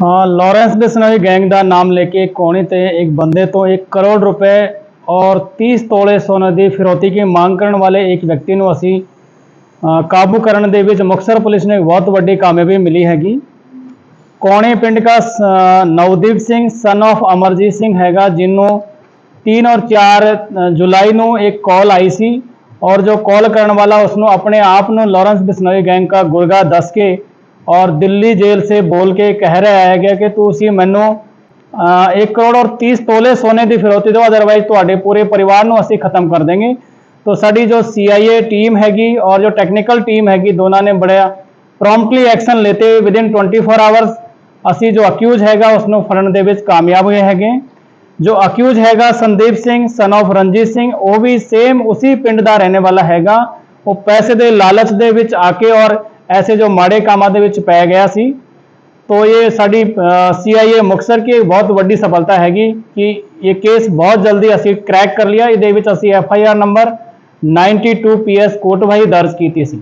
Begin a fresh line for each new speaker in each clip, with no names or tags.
ਹਾਂ, Lawrence Bishnoi gang ਦਾ ਨਾਮ ਲੈ ਕੇ ਕੋਣੀ ਤੇ ਇੱਕ ਬੰਦੇ ਤੋਂ 1 ਕਰੋੜ ਰੁਪਏ ਔਰ 30 ਤੋਲੇ ਸੋਨੇ ਦੀ ਫਿਰੌਤੀ ਦੀ ਮੰਗ ਕਰਨ ਵਾਲੇ ਇੱਕ ਵਿਅਕਤੀ ਨੂੰ ਅਸੀਂ ਕਾਬੂ ਕਰਨ ਦੇ ਵਿੱਚ ਮੁਕਤਸਰ ਪੁਲਿਸ ਨੂੰ ਬਹੁਤ ਵੱਡੀ ਕਾਮਯਾਬੀ ਮਿਲੀ ਹੈਗੀ। ਕੋਣੇ ਪਿੰਡ ਦਾ ਸ- ਨਵਦੀਪ ਸਿੰਘ ਸਨ of ਅਮਰਜੀਤ ਸਿੰਘ ਹੈਗਾ, ਜਿਹਨੂੰ 3 ਔਰ 4 ਜੁਲਾਈ ਨੂੰ ਇੱਕ ਕਾਲ ਆਈ ਸੀ ਔਰ ਜੋ ਕਾਲ ਕਰਨ ਵਾਲਾ ਉਸ ਨੂੰ ਆਪਣੇ ਆਪ ਨੂੰ ਲਾਰੈਂਸ ਬਿਸਨੋਈ ਗੈਂਗ ਦਾ ਗੁਰਗਾ ਦੱਸ ਕੇ ਔਰ ਦਿੱਲੀ ਜੇਲ੍ਹ ਸੇ ਬੋਲ ਕੇ ਕਹਿ ਰਿਹਾ ਹੈਗਾ ਕਿ ਤੁਸੀਂ ਮੈਨੂੰ 1 ਕਰੋੜ ਔਰ 30 ਤੋਲੇ ਸੋਨੇ ਦੀ ਫਿਰੌਤੀ ਦਿਓ ਅਦਰਵਾਈਜ਼ ਤੁਹਾਡੇ ਪੂਰੇ ਪਰਿਵਾਰ ਨੂੰ ਅਸੀਂ ਖਤਮ ਕਰ ਦੇਂਗੇ। ਤੋ ਸਾਡੀ ਜੋ ਸੀਆਈਏ ਟੀਮ ਹੈਗੀ ਔਰ ਜੋ ਟੈਕਨੀਕਲ ਟੀਮ ਹੈਗੀ, ਦੋਨਾਂ ਨੇ ਬੜਾ ਪ੍ਰੋਮਪਟਲੀ ਐਕਸ਼ਨ ਲੈਤੇ ਵਿਦਿਨ 24 ਆਵਰਸ ਅਸੀਂ ਜੋ ਅਕਿਊਜ਼ ਹੈਗਾ ਉਸ ਨੂੰ ਫੜਨ ਦੇ ਵਿੱਚ ਕਾਮਯਾਬ ਹੋਏ ਹੈਗੇ। ਜੋ ਅਕਿਊਜ਼ ਹੈਗਾ, ਸੰਦੀਪ ਸਿੰਘ ਸਨ of ਰਣਜੀਤ ਸਿੰਘ, ਉਹ ਵੀ ਸੇਮ ਉਸੇ ਪਿੰਡ ਦਾ ਰਹਿਣੇ ਵਾਲਾ ਹੈਗਾ। ਉਹ ਪੈਸੇ ਦੇ ਲਾਲਚ ਦੇ ਵਿੱਚ ਆ ਕੇ ਔਰ ਐਸੇ ਜੋ ਮਾੜੇ ਕੰਮਾਂ ਦੇ ਵਿੱਚ ਪੈ ਗਿਆ ਸੀ तो ये साड़ी सीआईए ਮੁਕਤਸਰ की एक बहुत ਵੱਡੀ ਸਫਲਤਾ ਹੈਗੀ ਕਿ ਇਹ ਕੇਸ ਬਹੁਤ ਜਲਦੀ ਅਸੀਂ ਕ੍ਰੈਕ ਕਰ ਲਿਆ ਇਹਦੇ ਵਿੱਚ ਅਸੀਂ F I R number 92 PS Kotbhai ਦਰਜ ਕੀਤੀ ਸੀ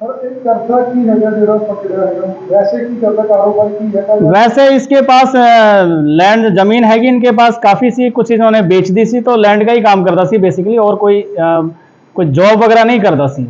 ਸਰ ਇਹ ਕਰਦਾ ਕੀ ਹੈਗਾ ਜਿਹੜਾ ਪਕੜਿਆ ਹੈਗਾ ਵੈਸੇ ਕੀ ਕਰਦਾ ਕਾਰੋਬਾਰ ਕੀ ਹੈਗਾ
वैसे इसके पास लैंड जमीन हैगी इनके पास काफ़ी सी कुछ इन्होंने बेच दी सी तो लैंड का ही काम करता सी बेसिकली और कोई अ, कोई जॉब वगैरह नहीं करता सी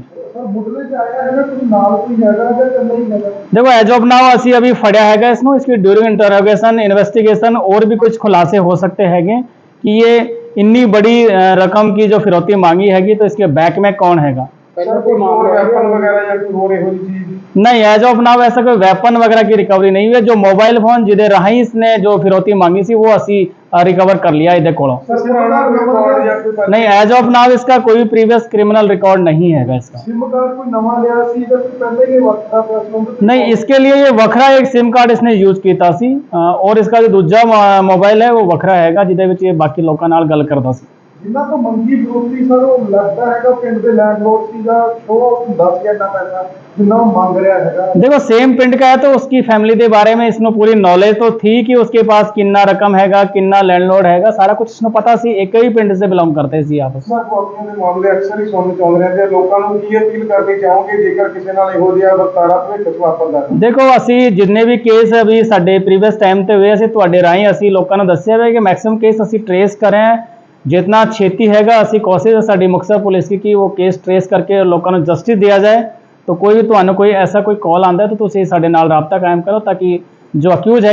ਸਰ ਮੁੱਢਲੇ ਚ ਆਇਆ ਹੈਗਾ ਕੋਈ ਨਾਲ ਕੋਈ ਹੈਗਾ ਜਾਂ ਇਕੱਲਾ ਹੀ ਹੈਗਾ
देखो एज ऑफ नाउ ਅਸੀਂ अभी फड़िया हैगा इसमें इसकी ड्यूरिंग इंटरोगेशन इन्वेस्टिगेशन और भी कुछ खुलासे हो सकते हैगे कि ये इतनी बड़ी अ, रकम की जो फिरौती मांगी हैगी तो इसके बैक में कौन हैगा
ਸਰ ਕੋਈ ਹੋਰ ਵੈਪਨ वगैरह ਜਾਂ ਕੋਈ ਹੋਰ ਇਹੋ ਜਿਹੀ ਚੀਜ਼
नहीं एज ऑफ नाउ ऐसा कोई वेपन वगैरह की रिकवरी नहीं हुई है जो मोबाइल फोन जिदे राही इसने जो फिरौती मांगी सी वो ਅਸੀਂ रिकवर कर लिया ਇਹਦੇ ਕੋਲੋਂ
ਸਰ ਪੁਰਾਣਾ ਰਿਕਾਰਡ ਜਾਂ ਕੋਈ ਪਹਿਲਾਂ-
नहीं एज ऑफ नाउ इसका कोई प्रीवियस क्रिमिनल रिकॉर्ड नहीं हैगा इसका
सिम कार्ड कोई नवा लिया सी ਜਾਂ ਕੋਈ ਪਹਿਲੇ ਹੀ ਵਕਤਾ ਪ੍ਰੈਸ ਨੂੰ
नहीं इसके लिए ये वखरा एक सिम कार्ड इसने यूज ਕੀਤਾ ਸੀ ਅ, ਔਰ इसका जो ਦੂਜਾ ਮੋਬਾਈਲ ਹੈ ਉਹ ਵੱਖਰਾ ਹੈਗਾ ਜਿਹਦੇ ਵਿੱਚ ਇਹ ਬਾਕੀ ਲੋਕਾਂ ਨਾਲ ਗੱਲ ਕਰਦਾ ਸੀ
ਜਿੰਨਾ ਤੋਂ ਮੰਗੀ ਵਿਰੋਧੀ ਸਰ ਉਹ ਲੱਗਦਾ ਹੈਗਾ ਪਿੰਡ ਦੇ ਲੈਂਡਲੋਰਡ ਸੀ ਦਾ ਸ਼ੋਅ ਹੁੰਦਾ ਸੀ ਇੰਨਾ ਪੈਸਾ ਜਿੰਨਾ ਉਹ ਮੰਗ ਰਿਹਾ ਹੈਗਾ
देखो सेम पिंड का है तो उसकी फैमिली के बारे में इसमें पूरी नॉलेज तो थी कि उसके पास कितना रकम हैगा कितना लैंडलॉर्ड हैगा सारा कुछ इसमें पता सी एक ही पिंड से बिलोंग करते सी आपस
ਸਰ ਗਵਾਪੀਆਂ ਦੇ ਮਾਮਲੇ ਅਕਸਰ ਹੀ ਸੁਣਨ ਚ ਆਉਂਦੇ ਰਹਿੰਦੇ ਆ ਲੋਕਾਂ ਨੂੰ ਕੀ ਅਪੀਲ ਕਰਨੀ ਚਾਹੋਗੇ ਜੇਕਰ ਕਿਸੇ ਨਾਲ ਇਹੋ ਜਿਹਾ ਵਰਤਾਰਾ ਭਵਿੱਖ ਚ ਵਾਪਰਦਾ ਹੈ
ਦੇਖੋ ਅਸੀਂ ਜਿੰਨੇ ਵੀ ਕੇਸ ਅਭੀ ਸਾਡੇ ਪ੍ਰੀਵੀਅਸ ਟਾਈਮ ਤੇ ਹੋਏ ਅਸੀਂ ਤੁਹਾਡੇ ਰਾਹੀਂ ਅਸੀਂ ਲੋਕਾਂ ਨੂੰ ਦੱਸਿਆ ਹੋਇਆ ਕਿ ਮੈਕਸਿਮਮ ਕੇਸ ਅਸੀਂ ਟਰੇਸ ਕਰ ਰਹੇ ਹਾਂ ਜਿਤਨਾ ਛੇਤੀ ਹੈਗਾ ਅਸੀਂ ਕੋਸ਼ਿਸ਼ ਹੈ ਸਾਡੀ ਮੁਕਤਸਰ ਪੁਲਿਸ ਦੀ ਕਿ ਉਹ ਕੇਸ ਟਰੇਸ ਕਰਕੇ ਲੋਕਾਂ ਨੂੰ ਜਸਟਿਸ ਦਿਆ ਜਾਏ ਤਾਂ ਕੋਈ ਵੀ ਤੁਹਾਨੂੰ ਕੋਈ ਐਸਾ ਕੋਈ ਕਾਲ ਆਉਂਦਾ ਹੈ ਤਾਂ ਤੁਸੀਂ ਸਾਡੇ ਨਾਲ ਰਾਬਤਾ ਕਾਇਮ ਕਰੋ ਤਾਂ ਕਿ ਜੋ ਅਕਿਊਜ਼ ਹੈ